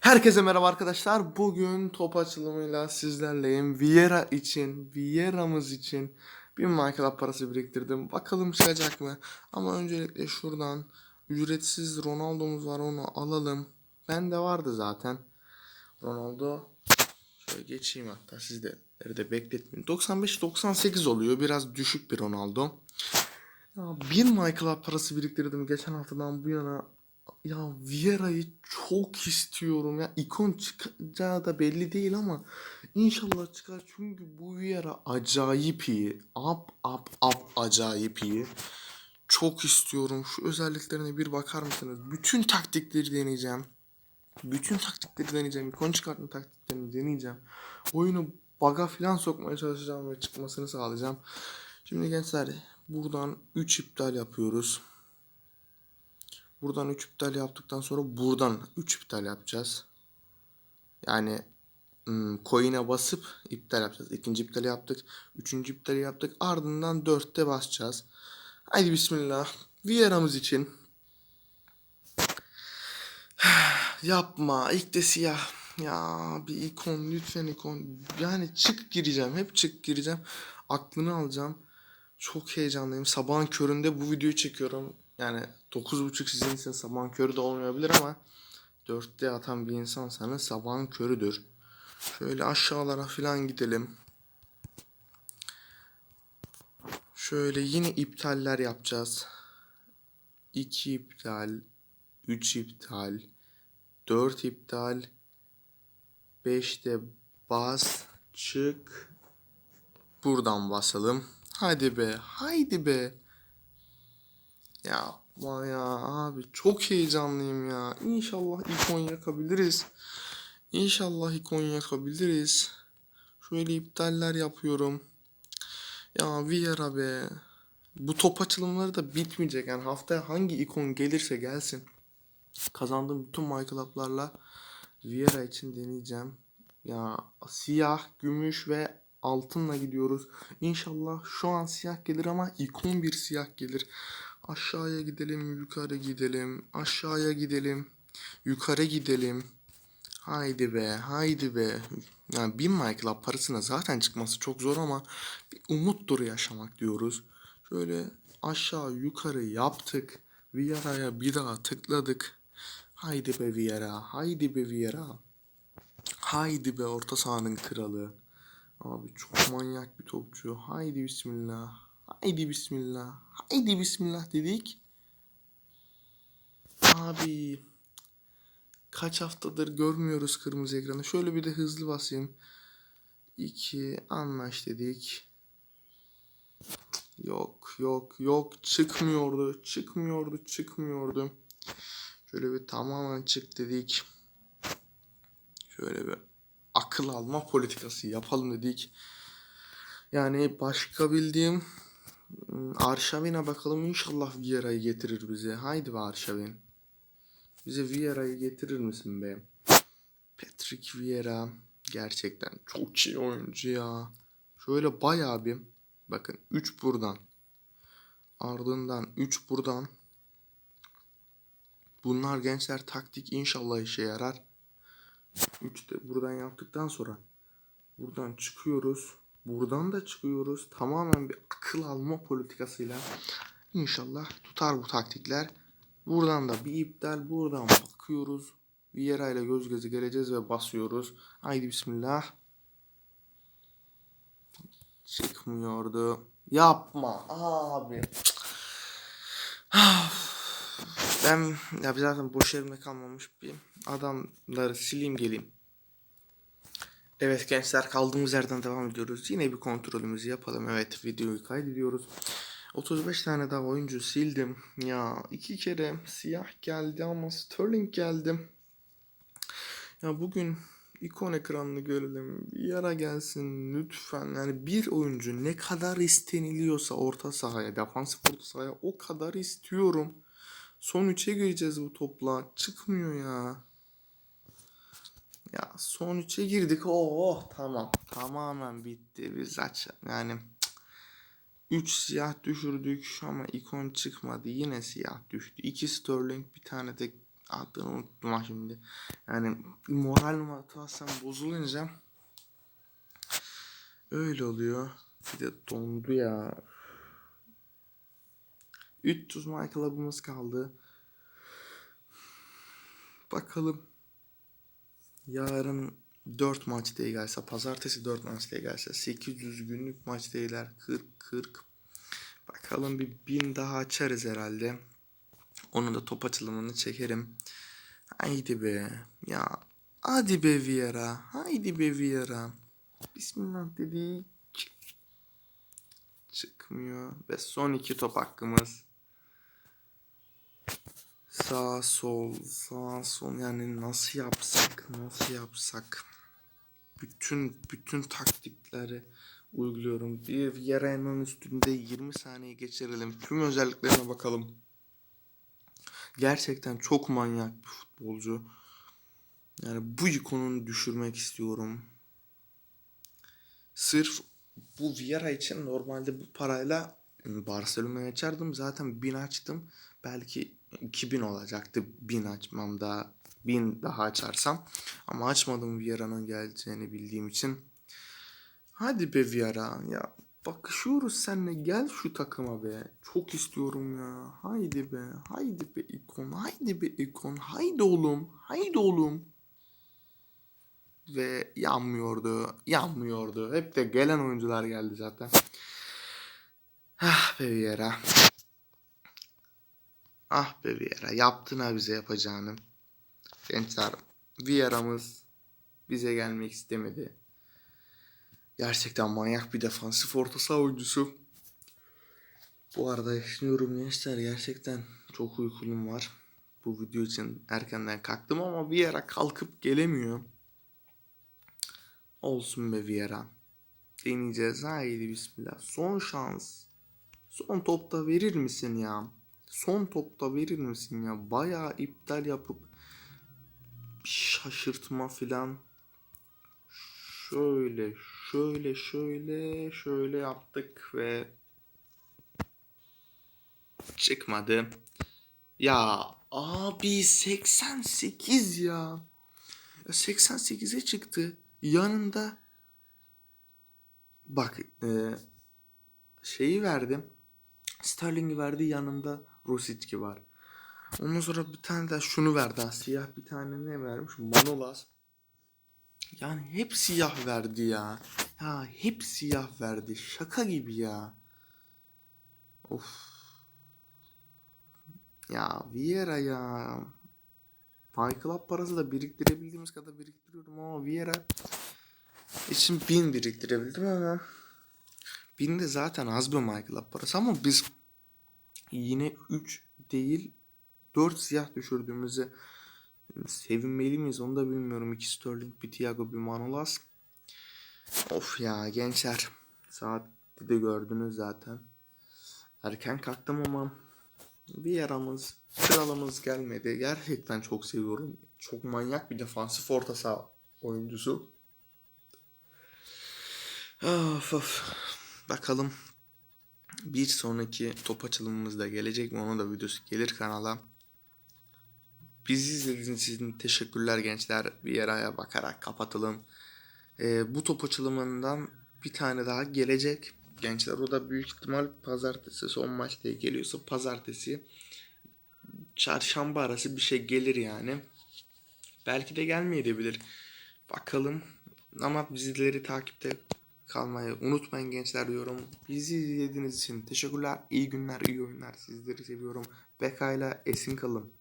Herkese merhaba arkadaşlar. Bugün top açılımıyla sizlerleyim. Vieira için, Vieira'mız için bir Minecraft parası biriktirdim. Bakalım çıkacak mı? Ama öncelikle şuradan ücretsiz Ronaldo'muz var onu alalım. Bende vardı zaten. Ronaldo. Şöyle geçeyim hatta sizleri de bekletmeyin. 95-98 oluyor. Biraz düşük bir Ronaldo. Ya bir Minecraft parası biriktirdim geçen haftadan bu yana. Ya Vieira'yı çok istiyorum ya. İkon çıkacağı da belli değil ama inşallah çıkar. Çünkü bu Vieira acayip iyi. Up up up acayip iyi. Çok istiyorum. Şu özelliklerine bir bakar mısınız? Bütün taktikleri deneyeceğim. Bütün taktikleri deneyeceğim. İkon çıkartma taktiklerini deneyeceğim. Oyunu baga falan sokmaya çalışacağım ve çıkmasını sağlayacağım. Şimdi gençler buradan 3 iptal yapıyoruz. Buradan 3 iptal yaptıktan sonra buradan 3 iptal yapacağız. Yani coin'e basıp iptal yapacağız. İkinci iptal yaptık. Üçüncü iptal yaptık. Ardından 4'te basacağız. Haydi bismillah. Vieira'mız için. Yapma. İlk de siyah. Ya bir ikon lütfen ikon. Yani çık gireceğim. Hep çık gireceğim. Aklını alacağım. Çok heyecanlıyım. Sabahın köründe bu videoyu çekiyorum. Yani 9.30 sizin için sabahın körü de olmayabilir ama 4'te atan bir insansanız sabahın körüdür. Şöyle aşağılara falan gidelim. Şöyle yine iptaller yapacağız. 2 iptal, 3 iptal, 4 iptal, 5'te bas, çık. Buradan basalım. Hadi be, haydi be. Ya ya abi çok heyecanlıyım ya. İnşallah ikon yakabiliriz. İnşallah ikon yakabiliriz. Şöyle iptaller yapıyorum. Ya Vieira be. Bu top açılımları da bitmeyecek. Yani haftaya hangi ikon gelirse gelsin. Kazandığım bütün MyClub'larla Vieira için deneyeceğim. Ya siyah, gümüş ve altınla gidiyoruz. İnşallah şu an siyah gelir ama ikon bir siyah gelir. Aşağıya gidelim, yukarı gidelim, aşağıya gidelim, yukarı gidelim. Haydi be, haydi be. Yani bin MyClub parasına zaten çıkması çok zor ama bir umuttur yaşamak diyoruz. Şöyle aşağı yukarı yaptık. Vieira'ya bir daha tıkladık. Haydi be Vieira, haydi be Vieira. Haydi be orta sahanın kralı. Abi çok manyak bir topçu. Haydi bismillah. Haydi bismillah. Haydi bismillah dedik. Abi kaç haftadır görmüyoruz kırmızı ekranı. Şöyle bir de hızlı basayım. 2 anlaş dedik. Yok yok yok çıkmıyordu. Çıkmıyordu çıkmıyordu. Şöyle bir tamamen çık dedik. Şöyle bir akıl alma politikası yapalım dedik. Yani başka bildiğim Arşavin'e bakalım inşallah Vieira'yı getirir bize. Haydi be Arşavin. Bize Vieira'yı getirir misin be? Patrick Vieira gerçekten çok iyi oyuncu ya. Şöyle bayağı bir bakın 3 buradan. Ardından 3 buradan. Bunlar gençler taktik inşallah işe yarar. 3 de buradan yaptıktan sonra buradan çıkıyoruz. Buradan da çıkıyoruz. Tamamen bir akıl alma politikasıyla inşallah tutar bu taktikler. Buradan da bir iptal. Buradan bakıyoruz. Vieira ile göz göze geleceğiz ve basıyoruz. Haydi bismillah. Çıkmıyordu. Yapma abi. Ben ya zaten boş evimde kalmamış bir adamları sileyim geleyim. Evet gençler kaldığımız yerden devam ediyoruz. Yine bir kontrolümüzü yapalım. Evet videoyu kaydediyoruz. 35 tane daha oyuncu sildim. Ya iki kere siyah geldi ama Sterling geldi. Ya bugün ikon ekranını görelim. Bir yara gelsin lütfen. Yani bir oyuncu ne kadar isteniliyorsa orta sahaya, defansif orta sahaya o kadar istiyorum. Son 3'e gireceğiz bu topla. Çıkmıyor ya. Ya son 3'e girdik. Oh tamam. Tamamen bitti. Biz aç yani 3 siyah düşürdük ama ikon çıkmadı. Yine siyah düştü. 2 Sterling bir tane de adını unuttum ha şimdi. Yani moral motivasyon bozulunca öyle oluyor. Bir de dondu ya. 300 My Club'ımız kaldı. Bakalım. Yarın 4 maç değil gelse, pazartesi 4 maç değil gelse, 800 günlük maç değiller, 40 40. Bakalım bir bin daha açarız herhalde. Onun da top açılımını çekerim. Haydi be. Ya hadi be Vieira. Haydi be Vieira. Bismillah dedik. Çıkmıyor. Ve son iki top hakkımız. Sağ sol sağ sol yani nasıl yapsak nasıl yapsak bütün bütün taktikleri uyguluyorum. Bir Vieira'nın üstünde 20 saniye geçirelim. Tüm özelliklerine bakalım. Gerçekten çok manyak bir futbolcu. Yani bu ikonunu düşürmek istiyorum. Sırf bu Vieira için normalde bu parayla Barcelona'ya açardım. Zaten 1000 açtım. Belki 2000 olacaktı 1000 açmam daha 1000 daha açarsam. Ama açmadım Vieira'nın geleceğini bildiğim için. Hadi be Vieira ya bakışıyoruz seninle gel şu takıma be. Çok istiyorum ya. Haydi be. Haydi be ikon. Haydi be ikon. Haydi oğlum. Haydi oğlum. Ve yanmıyordu. Yanmıyordu. Hep de gelen oyuncular geldi zaten. Ah be Vieira. Ah be Vieira. Yaptın ha bize yapacağını. Gençler Vieira'mız bize gelmek istemedi. Gerçekten manyak bir defansif orta saha oyuncusu. Bu arada yaşıyorum gençler gerçekten çok uykulum var. Bu video için erkenden kalktım ama Vieira kalkıp gelemiyor. Olsun be Vieira. Deneyeceğiz. Haydi bismillah. Son şans. Son topta verir misin ya? Son topta verir misin ya? Bayağı iptal yapıp şaşırtma filan. Şöyle, şöyle, şöyle, şöyle yaptık ve çıkmadı. Ya abi 88 ya. ya 88'e çıktı. Yanında bak e, şeyi verdim. Sterling'i verdi yanında Rosicki var. Ondan sonra bir tane daha şunu verdi. Siyah bir tane ne vermiş? Manolas. Yani hep siyah verdi ya. Ya hep siyah verdi. Şaka gibi ya. Of. Ya Vieira ya. Fight Club parası da biriktirebildiğimiz kadar biriktiriyorum ama Vieira için bin biriktirebildim ama bin de zaten az bir My Club parası ama biz yine 3 değil 4 siyah düşürdüğümüzü sevinmeli miyiz onu da bilmiyorum. İki Sterling, bir Thiago, bir Manolas. Of ya gençler. Saat de gördünüz zaten. Erken kalktım ama bir yaramız, kralımız gelmedi. Gerçekten çok seviyorum. Çok manyak bir defansif orta saha oyuncusu. Of of. Bakalım bir sonraki top açılımımız da gelecek mi? Onun da videosu gelir kanala. Bizi izlediğiniz için teşekkürler gençler. Bir yaraya bakarak kapatalım. Ee, bu top açılımından bir tane daha gelecek. Gençler o da büyük ihtimal pazartesi son maç diye geliyorsa pazartesi çarşamba arası bir şey gelir yani. Belki de gelmeyebilir. Bakalım. Ama bizleri takipte kalmayı unutmayın gençler diyorum. Bizi izlediğiniz için teşekkürler. İyi günler, iyi oyunlar. Sizleri seviyorum. Bekayla esin kalın.